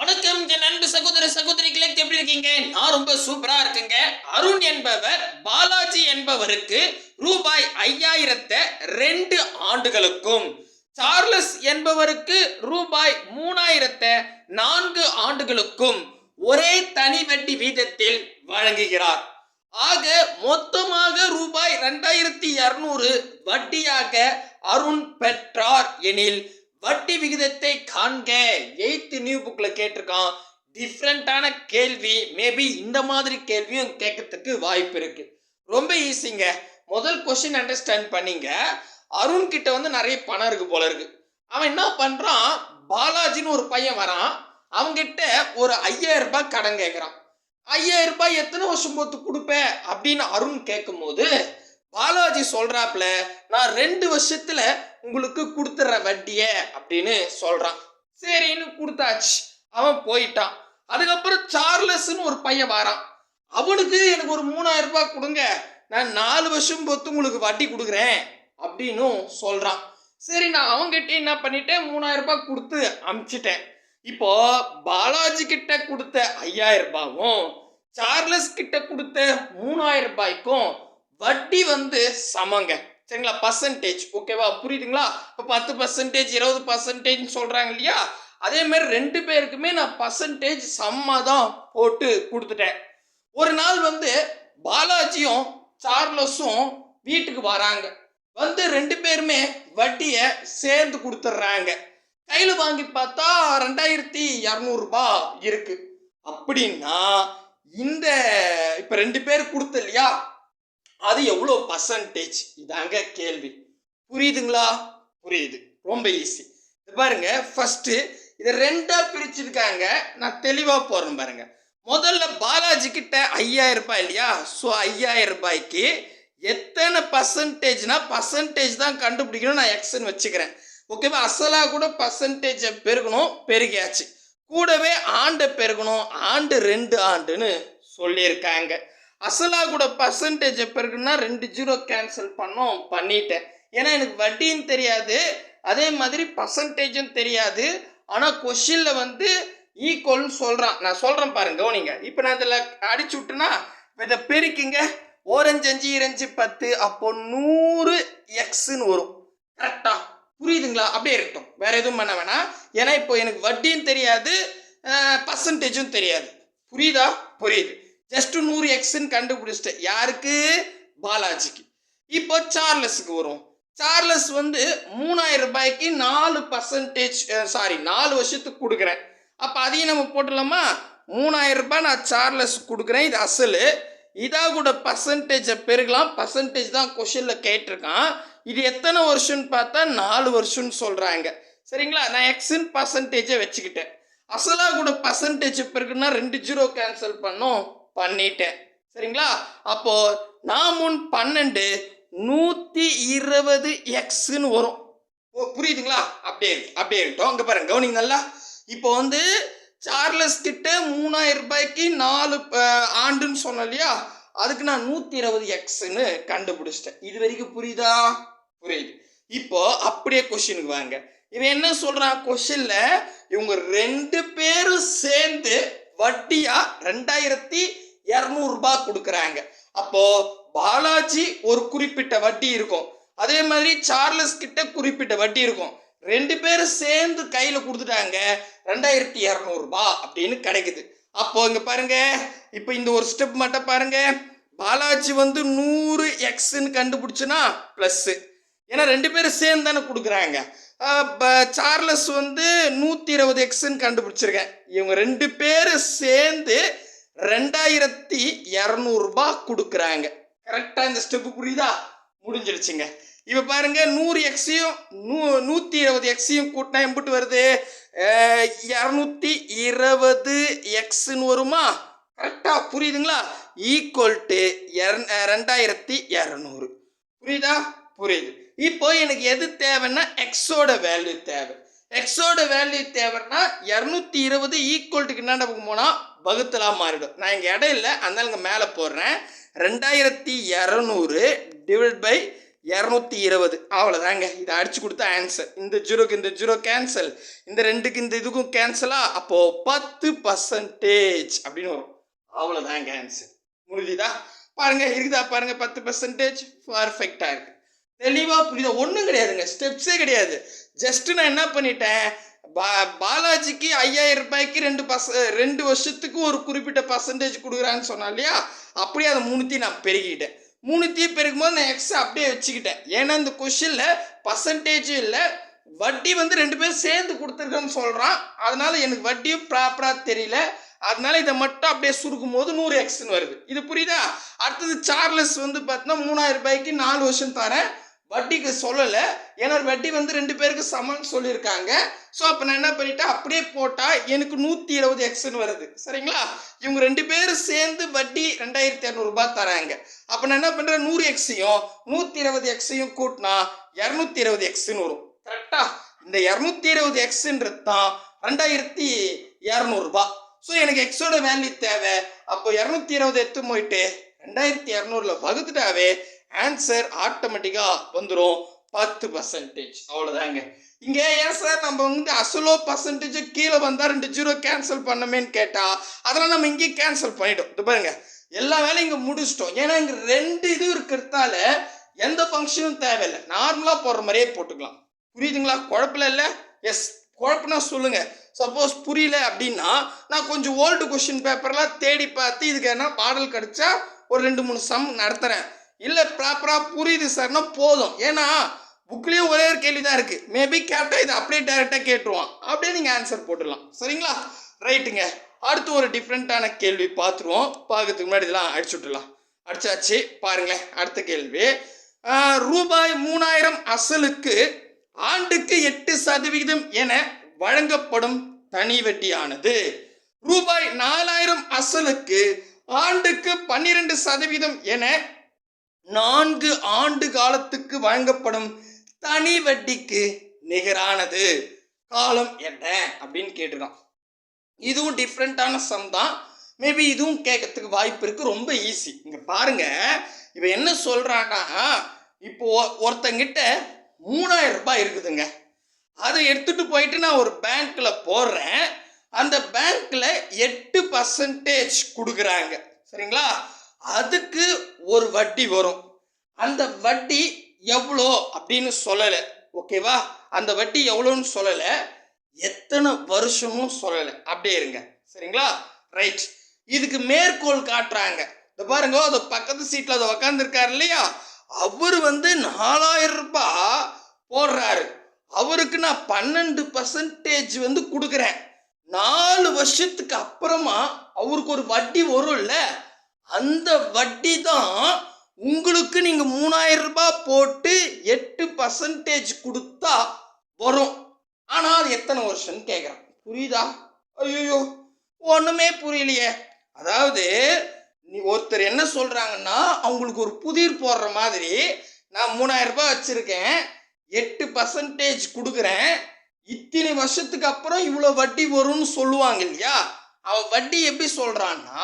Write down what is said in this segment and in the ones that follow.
வணக்கம் என் அன்பு சகோதர சகோதரிகளே எப்படி இருக்கீங்க? நான் ரொம்ப சூப்பரா இருக்கேங்க. அருண் என்பவர் பாலாஜி என்பவருக்கு ரூபாய் ஐயாயிரத்தை ரெண்டு ஆண்டுகளுக்கும். சார்லஸ் என்பவருக்கு ரூபாய் மூணாயிரத்தை நான்கு ஆண்டுகளுக்கும் ஒரே தனி வட்டி வீதத்தில் வழங்குகிறார். ஆக மொத்தமாக ரூபாய் ரெண்டாயிரத்தி இருநூறு வட்டியாக அருண் பெற்றார் எனில் வட்டி விகிதத்தை காண்க. எயித்து நியூ புக்கில் கேட்டிருக்கான். டிஃப்ரெண்ட்டான கேள்வி மேபி இந்த மாதிரி கேள்வியும் கேட்கறதுக்கு வாய்ப்பு இருக்கு. ரொம்ப ஈஸிங்க முதல் கொஸ்டின் அண்டர்ஸ்டாண்ட் பண்ணிங்க. அருண் கிட்ட வந்து நிறைய பணம் இருக்கு போல இருக்கு. அவன் என்ன பண்ணுறான் பாலாஜின்னு ஒரு பையன் வரான். அவங்கிட்ட ஒரு ஐயாயிரம் ரூபாய் கடன் கேட்குறான் ஐயாயிரம் ரூபாய் எத்தனை வருஷம் போத்து கொடுப்பேன் அப்படின்னு அருண் கேட்கும்போது பாலாஜி சொல்றாப்ல நான் ரெண்டு வருஷத்துல உங்களுக்கு கொடுத்துட்ற வட்டிய அப்படின்னு சொல்றான். சரின்னு கொடுத்தாச்சு. அவன் போயிட்டான். அதுக்கப்புறம் சார்லஸ்ன்னு ஒரு பையன் வாரான். அவனுக்கு எனக்கு ஒரு மூணாயிரம் ரூபாய் கொடுங்க. நான் நாலு வருஷம் பொறுத்து உங்களுக்கு வட்டி கொடுக்குறேன் அப்படின்னும் சொல்றான். சரி நான் அவங்ககிட்ட என்ன பண்ணிட்டேன்? மூணாயிரம் ரூபாய் கொடுத்து அமுச்சிட்டேன். இப்போ பாலாஜி கிட்ட கொடுத்த ஐயாயிரம் ரூபாவும் சார்லஸ் கிட்ட கொடுத்த மூணாயிரம் ரூபாய்க்கும் வட்டி வந்து சமங்க. சரிங்களா? பர்சன்டேஜ் ஓகேவா புரியுதுங்களா? இப்போ பத்து பர்சன்டேஜ் இருபது பர்சன்டேஜ் சொல்கிறாங்க இல்லையா? அதே மாதிரி ரெண்டு பேருக்குமே நான் பர்சன்டேஜ் சம்மா தான் போட்டு கொடுத்துட்டேன். ஒரு நாள் வந்து பாலாஜியும் சார்லஸும் வீட்டுக்கு வராங்க. வந்து ரெண்டு பேருமே வட்டியை சேர்ந்து கொடுத்துட்றாங்க. கையில் வாங்கி பார்த்தா ரெண்டாயிரத்தி இரநூறுபா இருக்கு. அப்படின்னா இந்த இப்போ ரெண்டு பேர் கொடுத்த இல்லையா? அது எவ்வளோ பர்சன்டேஜ் இதாங்க கேள்வி. புரியுதுங்களா? புரியுது. ரொம்ப ஈஸி இது பாருங்க. ஃபஸ்ட்டு இதை ரெண்டாக பிரிச்சிருக்காங்க. நான் தெளிவாக போகிறேன் பாருங்க. முதல்ல பாலாஜி கிட்ட ஐயாயிரம் ரூபாய் இல்லையா? ஸோ ஐயாயிரம் ரூபாய்க்கு எத்தனை பர்சன்டேஜ்னா பர்சன்டேஜ் தான் கண்டுபிடிக்கணும் நான் எக்ஸ்ன்னு வச்சுக்கிறேன். ஓகேவா அசலாக கூட பர்சன்டேஜை பெருகணும் பெருகியாச்சு. கூடவே ஆண்டை பெருகணும். ஆண்டு ரெண்டு ஆண்டுன்னு சொல்லியிருக்காங்க. அசலா கூட பர்சன்டேஜ் பெருகுன்னா ரெண்டு ஜீரோ கேன்சல் பண்ணோம் பண்ணிட்டேன். ஏன்னா எனக்கு வட்டின்னு தெரியாது. அதே மாதிரி பர்சன்டேஜும் தெரியாது. ஆனால் கொஷினில் வந்து ஈக்குவல்னு சொல்கிறான் நான் சொல்கிறேன் பாருங்க கவனிங்க. இப்போ நான் இதில் அடிச்சு விட்டுனா இதை பெருக்கிங்க. ஓரஞ்சு அஞ்சு இரஞ்சு பத்து அப்போ நூறு எக்ஸ்ன்னு வரும். கரெக்டா புரியுதுங்களா? அப்படியே இருக்கட்டும். வேற எதுவும் பண்ண வேணாம். ஏன்னா இப்போ எனக்கு வட்டியும் தெரியாது பர்சன்டேஜும் தெரியாது. புரியுதா? புரியுது. ஜஸ்ட் நூறு எக்ஸ்ன்னு கண்டுபிடிச்சிட்டேன். யாருக்கு? பாலாஜிக்கு. இப்போ சார்லஸுக்கு வரும். சார்லஸ் வந்து மூணாயிரம் ரூபாய்க்கு நாலு பர்சன்டேஜ் சாரி நாலு வருஷத்துக்கு கொடுக்குறேன். அப்போ அதையும் நம்ம போட்டுடலாமா? மூணாயிரம் ரூபாய் நான் சார்லஸ் கொடுக்குறேன். இது அசலு. இதாக கூட பர்சன்டேஜை பெருகலாம். பர்சன்டேஜ் தான் கொஷனில் கேட்டிருக்கான். இது எத்தனை வருஷம்னு பார்த்தா நாலு வருஷம்னு சொல்கிறாங்க சரிங்களா? நான் எக்ஸின் பர்சன்டேஜை வச்சுக்கிட்டேன். அசலாக கூட பர்சன்டேஜ் பெருக்குன்னா ரெண்டு ஜீரோ கேன்சல் பண்ணோம். பண்ணிட்டேன். சரிங்களா? அப்போ நான் முன் பன்னெண்டு நூற்றி இருபது எக்ஸுன்னு வரும். ஓ புரியுதுங்களா? அப்படியே இருக்கு அப்படியே இருக்கட்டும் அங்கே பாருங்க கவனிங்க நல்லா. இப்போ வந்து சார்லஸ் கிட்ட மூணாயிரம் ரூபாய்க்கு நாலு ஆண்டுன்னு சொன்னேன் இல்லையா? அதுக்கு நான் நூற்றி இருபது எக்ஸ்ன்னு கண்டுபிடிச்சிட்டேன். இது வரைக்கும் புரியுதா? புரியுது. இப்போ அப்படியே கொஷினுக்கு வாங்க. இவன் என்ன சொல்றான்? கொஷினில் இவங்க ரெண்டு பேரும் சேர்ந்து வட்டியா? ரெண்டாயிரத்தி இரநூறுபா கொடுக்குறாங்க. அப்போ பாலாஜி ஒரு குறிப்பிட்ட வட்டி இருக்கும். அதே மாதிரி சார்லஸ் கிட்ட குறிப்பிட்ட வட்டி இருக்கும். ரெண்டு பேரும் சேர்ந்து கையில் கொடுத்துட்டாங்க. ரெண்டாயிரத்தி இரநூறுபா அப்படின்னு கிடைக்குது. அப்போ இங்க பாருங்க. இப்போ இந்த ஒரு ஸ்டெப் மட்டும் பாருங்க. பாலாஜி வந்து நூறு எக்ஸ்ன்னு கண்டுபிடிச்சுன்னா ப்ளஸ்ஸு ஏன்னா ரெண்டு பேரும் சேர்ந்து தானே கொடுக்குறாங்க. சார்லஸ் வந்து நூற்றி இருபது எக்ஸ்ன்னு கண்டுபிடிச்சிருக்கேன். இவங்க ரெண்டு பேரும் சேர்ந்து ரெண்டாயிரத்தி இரநூறுபா கொடுக்குறாங்க. கரெக்டாக இந்த ஸ்டெப்பு புரியுதா? முடிஞ்சிடுச்சுங்க. இப்போ பாருங்க நூறு எக்ஸையும் நூ நூற்றி இருபது எக்ஸையும் கூட்டினா எம்பிட்டு வருது? இரநூத்தி இருபது எக்ஸ்ன்னு வருமா? கரெக்டாக புரியுதுங்களா? ஈக்குவல் டு ரெண்டாயிரத்தி இரநூறு. புரியுதா? புரியுது. இப்போ எனக்கு எது தேவைன்னா எக்ஸோட வேல்யூ தேவை. எக்ஸோட வேல்யூ தேவைன்னா இரநூத்தி இருபது ஈக்குவல்ட்டுக்கு என்ன போனால் வகுத்தலாக மாறிடும். நான் இங்கே இடம் இல்லை அதனால் இங்கே மேலே போடுறேன். ரெண்டாயிரத்தி இரநூறு டிவைட் பை இரநூத்தி இருபது. அவ்வளோதாங்க. இதை அடிச்சு கொடுத்தா ஆன்சர் இந்த ஜீரோக்கு இந்த ஜீரோ கேன்சல் இந்த ரெண்டுக்கு இந்த இதுக்கும் கேன்சலா அப்போது பத்து பர்சன்டேஜ் அப்படின்னு வரும். அவ்வளோதாங்க ஆன்சர் முடிஞ்சுதா? பாருங்க இருக்குதா பாருங்க பத்து பர்சன்டேஜ் பர்ஃபெக்டாக இருக்குது தெளிவாக புரியுதா? ஒன்றும் கிடையாதுங்க. ஸ்டெப்ஸே கிடையாது. ஜஸ்ட்டு நான் என்ன பண்ணிட்டேன்? பா பாலாஜிக்கு ஐயாயிரம் ரூபாய்க்கு ரெண்டு பர்ச ரெண்டு வருஷத்துக்கு ஒரு குறிப்பிட்ட பர்சன்டேஜ் கொடுக்குறான்னு சொன்னா இல்லையா? அப்படியே அதை மூணுத்தையும் நான் பெருகிட்டேன் மூணுத்தையும் பெருக்கும் போது நான் எக்ஸ்ட்ரா அப்படியே வச்சுக்கிட்டேன். ஏன்னா இந்த கொஷினில் பர்சன்டேஜும் இல்லை. வட்டி வந்து ரெண்டு பேரும் சேர்ந்து கொடுத்துருக்கேன்னு சொல்கிறான் அதனால் எனக்கு வட்டியும் ப்ராப்பராக தெரியல. அதனால இதை மட்டும் அப்படியே சுருக்கும் போது நூறு எக்ஸ்ன்னு வருது. இது புரியுதா? அடுத்தது சார்லஸ் வந்து பார்த்தீங்கன்னா மூணாயிரம் ரூபாய்க்கு நாலு வருஷம் தரேன். வட்டிக்கு சொல்லலை. ஏன்னா வட்டி வந்து ரெண்டு பேருக்கு சமம்னு சொல்லியிருக்காங்க. ஸோ அப்போ நான் என்ன பண்ணிட்டேன்? அப்படியே போட்டால் எனக்கு நூற்றி இருபது எக்ஸ்னு வருது. சரிங்களா? இவங்க ரெண்டு பேரும் சேர்ந்து வட்டி ரெண்டாயிரத்தி இரநூறுபா தராங்க. அப்போ நான் என்ன பண்ணுறேன் நூறு எக்ஸையும் நூற்றி இருபது எக்ஸையும் கூட்டினா இரநூத்தி இருபது எக்ஸ்னு வரும். கரெக்டா இந்த இரநூத்தி இருபது எக்ஸ்ன்றது தான் ரெண்டாயிரத்தி இரநூறுபா ஸோ எனக்கு எக்ஸோட வேல்யூ தேவை. அப்போ இரநூத்தி இருபது எடுத்து போயிட்டு ரெண்டாயிரத்தி இரநூறுல வகுத்துட்டாவே ஆன்சர் ஆட்டோமேட்டிக்காக வந்துடும் பத்து பர்சன்டேஜ் அவ்வளோதாங்க இங்கே ஏன் சார் நம்ம வந்து அசலோ பர்சன்டேஜ் கீழே வந்தால் ரெண்டு ஜீரோ கேன்சல் பண்ணமேன்னு கேட்டால் அதெல்லாம் நம்ம இங்கேயே கேன்சல் பண்ணிட்டோம். இது பாருங்க. எல்லா வேலையும் இங்கே முடிச்சிட்டோம். ஏன்னா இங்கே ரெண்டு இது இருக்கிறதால எந்த ஃபங்க்ஷனும் தேவையில்லை. நார்மலாக போடுற மாதிரியே போட்டுக்கலாம். புரியுதுங்களா? குழப்பில் இல்லை? எஸ் குழப்பம்னா சொல்லுங்கள் சப்போஸ் புரியல அப்படின்னா நான் கொஞ்சம் ஓல்டு கொஷின் பேப்பர்லாம் தேடி பார்த்து இதுக்கு என்ன பாடல் கிடைச்சா ஒரு ரெண்டு மூணு சம் நடத்துகிறேன் இல்லை ப்ராப்பராக புரியுது சார்னா போதும். ஏன்னா புக்லேயும் ஒரே ஒரு கேள்வி தான் இருக்குது மேபி கேட்டால் இதை அப்படியே டேரெக்டாக கேட்டுருவான். அப்படியே நீங்கள் ஆன்சர் போட்டுடலாம். சரிங்களா? ரைட்டுங்க அடுத்து ஒரு டிஃப்ரெண்ட்டான கேள்வி பார்த்துருவோம். பார்க்கறதுக்கு முன்னாடி இதெல்லாம் அடிச்சு விட்டுலாம் அடிச்சாச்சு. பாருங்களேன். அடுத்த கேள்வி. ரூபாய் மூணாயிரம் அசலுக்கு ஆண்டுக்கு எட்டு சதவிகிதம் என வழங்கப்படும் தனி வட்டியானது. ரூபாய் நாலாயிரம் அசலுக்கு ஆண்டுக்கு பன்னிரண்டு சதவீதம் என நான்கு ஆண்டு காலத்துக்கு வழங்கப்படும் தனி வட்டிக்கு நிகரானது. காலம் என்ன? அப்படின்னு கேட்டிருக்கான். இதுவும் டிஃப்ரெண்ட்டான சம் தான். மேபி இதுவும் கேட்கறதுக்கு வாய்ப்பு இருக்கு. ரொம்ப ஈஸி இங்க பாருங்க. இவன் என்ன சொல்றான்னா இப்போ ஒருத்தங்கிட்ட மூணாயிரம் ரூபாய் இருக்குதுங்க. அதை எடுத்துட்டு போயிட்டு நான் ஒரு பேங்க்ல போடுறேன். அந்த பேங்க்ல எட்டு பர்சன்டேஜ் கொடுக்குறாங்க. சரிங்களா? அதுக்கு ஒரு வட்டி வரும். அந்த வட்டி எவ்வளோ அப்படின்னு சொல்லலை. ஓகேவா அந்த வட்டி எவ்வளோன்னு சொல்லலை. எத்தனை வருஷமும் சொல்லலை. அப்படியே இருங்க. சரிங்களா? ரைட் இதுக்கு மேற்கோள் காட்டுறாங்க. இந்த பாருங்க அது பக்கத்து சீட்டில் அதை உக்காந்துருக்காரு இல்லையா? அவர் வந்து நாலாயிரம் ரூபாய் போடுறாரு. அவருக்கு நான் பன்னெண்டு பர்சன்டேஜ் வந்து கொடுக்குறேன். நாலு வருஷத்துக்கு அப்புறமா அவருக்கு ஒரு வட்டி வரும்ல. அந்த வட்டி தான் உங்களுக்கு நீங்கள் மூணாயிரம் ரூபாய் போட்டு எட்டு பர்சன்டேஜ் கொடுத்தா வரும். ஆனால் அது எத்தனை வருஷம்னு கேட்குறான் புரியுதா? ஐயோ ஒன்றுமே புரியலையே. அதாவது நீ ஒருத்தர் என்ன சொல்கிறாங்கன்னா அவங்களுக்கு ஒரு புதிர் போடுற மாதிரி நான் மூணாயிரம் ரூபாய் வச்சுருக்கேன் எட்டு பர்சன்டேஜ் கொடுக்குறேன் இத்தனை வருஷத்துக்கு அப்புறம் இவ்வளோ வட்டி வரும்னு சொல்லுவாங்க இல்லையா? அவன் வட்டி எப்படி சொல்கிறான்னா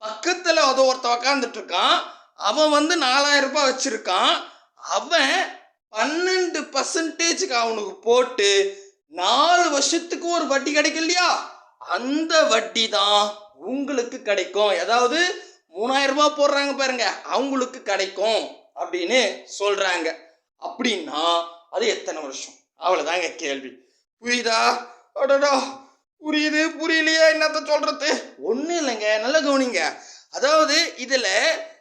பக்கத்தில் அது ஒருத்தன் உக்காந்துட்டு இருக்கான் அவன் வந்து நாலாயிரம் ரூபாய் வச்சுருக்கான். அவன் பன்னெண்டு பர்சன்டேஜுக்கு அவனுக்கு போட்டு நாலு வருஷத்துக்கு ஒரு வட்டி கிடைக்கும் இல்லையா? அந்த வட்டி தான் உங்களுக்கு கிடைக்கும். அதாவது மூணாயிரம் ரூபாய் போடுறாங்க பாருங்க அவங்களுக்கு கிடைக்கும் அப்படின்னு சொல்றாங்க. அப்படின்னா அது எத்தனை வருஷம்? அவ்வளோதாங்க கேள்வி. புரியுதா? அடடா. புரியுது புரியலையே? என்னத்த சொல்றது? ஒன்றும் இல்லைங்க. நல்லா கவனிங்க. அதாவது இதில்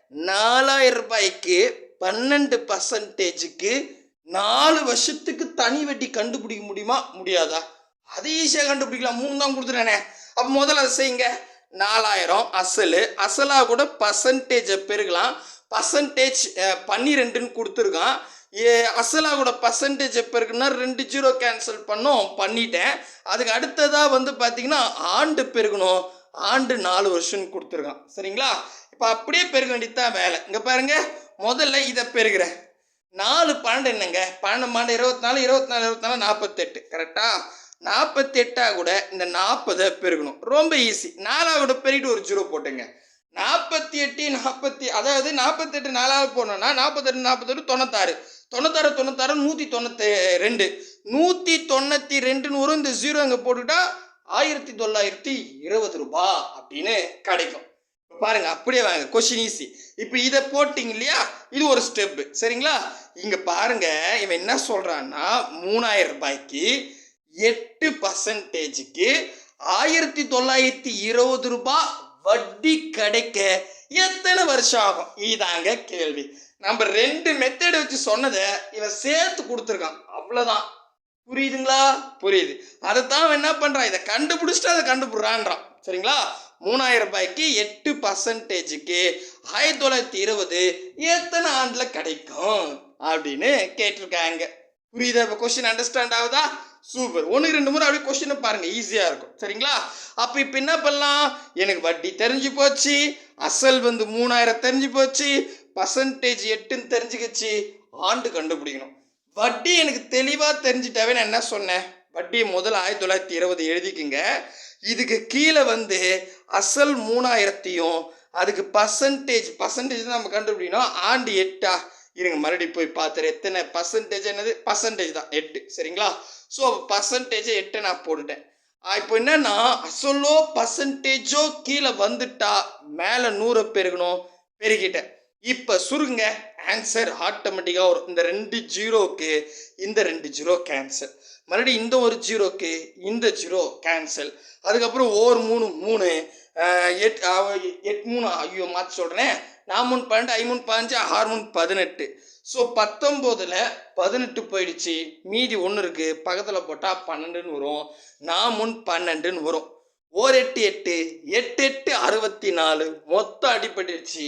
நாலாயிரம் ரூபாய்க்கு பன்னெண்டு பர்சன்டேஜுக்கு நாலு வருஷத்துக்கு தனி வட்டி கண்டுபிடிக்க முடியுமா? முடியாதா? அது ஈஸியாக கண்டுபிடிக்கலாம். மூணு தான் கொடுத்துட்டேனே. அப்போ முதல்ல அதை செய்யுங்க. நாலாயிரம் அசல். அசலாக கூட பர்சன்டேஜை பெருகலாம். பர்சன்டேஜ் பன்னிரெண்டுன்னு கொடுத்துருக்கான். ஏ அசலாக கூட பர்சன்டேஜ் எப்போ இருக்குன்னா ரெண்டு ஜீரோ கேன்சல் பண்ணோம் பண்ணிட்டேன். அதுக்கு அடுத்ததாக வந்து பார்த்தீங்கன்னா ஆண்டு பெருகணும். ஆண்டு நாலு வருஷம்னு கொடுத்துருக்கான். சரிங்களா? இப்போ அப்படியே பெருக வேண்டியதான் வேலை. இங்கே பாருங்க முதல்ல இதை பெருகிறேன் நாலு பன்னெண்டு என்னங்க? பன்னெண்டு பன்னெண்டு இருபத்தி நாலு இருபத்தி நாலு இருபத்தி நாலு நாற்பத்தெட்டு கரெக்டாக நாற்பத்தெட்டாக கூட இந்த நாற்பதை பெருகணும். ரொம்ப ஈஸி நாலாக கூட பெருகிட்டு ஒரு ஜீரோ போட்டுங்க. நாற்பத்தி எட்டு நாற்பத்தி அதாவது நாற்பத்தெட்டு நாலாவது போனோம்னா நாற்பத்தெட்டு நாற்பத்தெட்டு தொண்ணூத்தாறு. தொண்ணூத்தாறு தொண்ணூத்தாறு நூற்றி தொண்ணூற்றி ரெண்டு. நூற்றி தொண்ணூற்றி ரெண்டுன்னு வரும் இந்த ஜீரோ அங்கே போட்டுக்கிட்டா ஆயிரத்தி தொள்ளாயிரத்தி இருபது ரூபா அப்படின்னு கிடைக்கும். பாருங்க அப்படியே வாங்க கொஸ்டின் ஈஸி இப்போ இதை போட்டிங்க இல்லையா? இது ஒரு ஸ்டெப்பு சரிங்களா? இங்கே பாருங்க இவன் என்ன சொல்கிறான்னா மூணாயிரம் ரூபாய்க்கு எட்டு பர்சன்டேஜுக்கு ஆயிரத்தி தொள்ளாயிரத்தி இருபது ரூபாய் வட்டி கிடைக்க எத்தனை வருஷம் ஆகும்? இதாங்க கேள்வி. நம்ம ரெண்டு மெத்தட் வச்சு சொன்னதை இவன் சேர்த்து கொடுத்துருக்கான். அவ்வளோதான் புரியுதுங்களா? புரியுது. அதைத்தான் அவன் என்ன பண்ணுறான் இதை கண்டுபிடிச்சிட்டு அதை கண்டுபிடுறான்றான். சரிங்களா? மூணாயிரம் ரூபாய்க்கு எட்டு பர்சன்டேஜுக்கு ஆயிரத்தி தொள்ளாயிரத்தி இருபது எத்தனை ஆண்டில் கிடைக்கும்? அப்படின்னு கேட்டிருக்காங்க. புரியுதா? இப்போ கொஸ்டின் அண்டர்ஸ்டாண்ட் ஆகுதா? சூப்பர். ஒன்று ரெண்டு முறை அப்படியே கொஸ்டினை பாருங்கள் ஈஸியாக இருக்கும். சரிங்களா? அப்போ இப்போ என்ன பண்ணலாம்? எனக்கு வட்டி தெரிஞ்சு போச்சு. அசல் வந்து மூணாயிரம் தெரிஞ்சு போச்சு. பர்சன்டேஜ் எட்டுன்னு தெரிஞ்சுக்கிச்சு. ஆண்டு கண்டுபிடிக்கணும். வட்டி எனக்கு தெளிவாக தெரிஞ்சிட்டாவே நான் என்ன சொன்னேன்? வட்டியை முதல் ஆயிரத்தி தொள்ளாயிரத்தி இருபது எழுதிக்குங்க. இதுக்கு கீழே வந்து அசல் மூணாயிரத்தையும் அதுக்கு பர்சன்டேஜ் பர்சன்டேஜ் தான் நம்ம கண்டுபிடிக்கணும். ஆண்டு எட்டா? இருங்க மறுபடியும் போய் பார்த்துரு எத்தனை பர்சன்டேஜ் என்னது? பர்சன்டேஜ் தான் எட்டு. சரிங்களா? ஸோ பர்சன்டேஜை எட்டு நான் போட்டுட்டேன். இப்போ என்னன்னா அசலோ பர்சன்டேஜோ கீழே வந்துட்டா மேலே நூறை பெருகணும் பெருகிட்டேன். இப்போ சுருங்க ஆன்சர் ஆட்டோமேட்டிக்காக வரும். இந்த ரெண்டு ஜீரோக்கு இந்த ரெண்டு ஜீரோ கேன்சல் மறுபடியும் இந்த ஒரு ஜீரோக்கு இந்த ஜீரோ கேன்சல் அதுக்கப்புறம் ஓர் மூணு மூணு எட் எட் மூணு ஐயோ மாற்றி சொல்கிறேன் நான் மூணு பன்னெண்டு ஐமுன் பதினஞ்சு ஆறுமுன் பதினெட்டு. ஸோ பத்தொம்போதில் பதினெட்டு போயிடுச்சு. மீதி ஒன்று இருக்குது பக்கத்தில் போட்டால் பன்னெண்டுன்னு வரும். நான் முன் பன்னெண்டுன்னு வரும். ஓர் எட்டு எட்டு. எட்டு எட்டு அறுபத்தி நாலு மொத்தம் அடிபட்டுருச்சு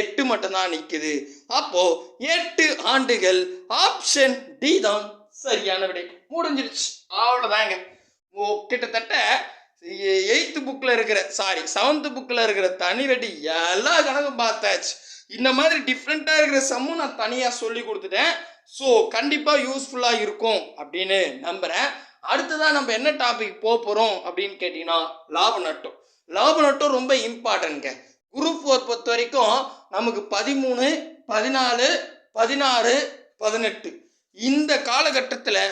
எட்டு மட்டும்தான் நிற்குது அப்போது எட்டு ஆண்டுகள் ஆப்ஷன் டி தான் சரியான விடை. முடிஞ்சிருச்சு அவ்வளோதாங்க ஓ கிட்டத்தட்ட எயித்து புக்கில் இருக்கிற சாரி செவன்த்து புக்கில் இருக்கிற தனிவெட்டி எல்லா கணக்கும் பார்த்தாச்சு. இந்த மாதிரி டிஃப்ரெண்ட்டாக இருக்கிற சம்மும் நான் தனியாக சொல்லி கொடுத்துட்டேன். ஸோ கண்டிப்பாக யூஸ்ஃபுல்லாக இருக்கும் அப்படின்னு நம்புகிறேன் அடுத்ததாக நம்ம என்ன டாபிக் போக போகிறோம் அப்படின்னு கேட்டிங்கன்னா லாப நட்டம். லாப நட்டம் ரொம்ப இம்பார்ட்டன்ட்ங்க குரூப் ஃபோர் பொறுத்த வரைக்கும் நமக்கு பதிமூணு பதினாலு பதினாறு பதினெட்டு. இந்த காலகட்டத்தில்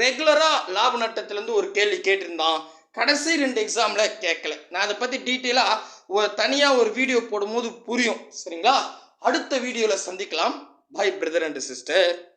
ரெகுலராக லாப நட்டத்துலேருந்து ஒரு கேள்வி கேட்டிருந்தான். கடைசி ரெண்டு எக்ஸாமில் கேட்கல நான் அதை பற்றி டீட்டெயிலாக ஒரு தனியாக ஒரு வீடியோ போடும்போது புரியும். சரிங்களா? அடுத்த வீடியோவில் சந்திக்கலாம். By brother and sister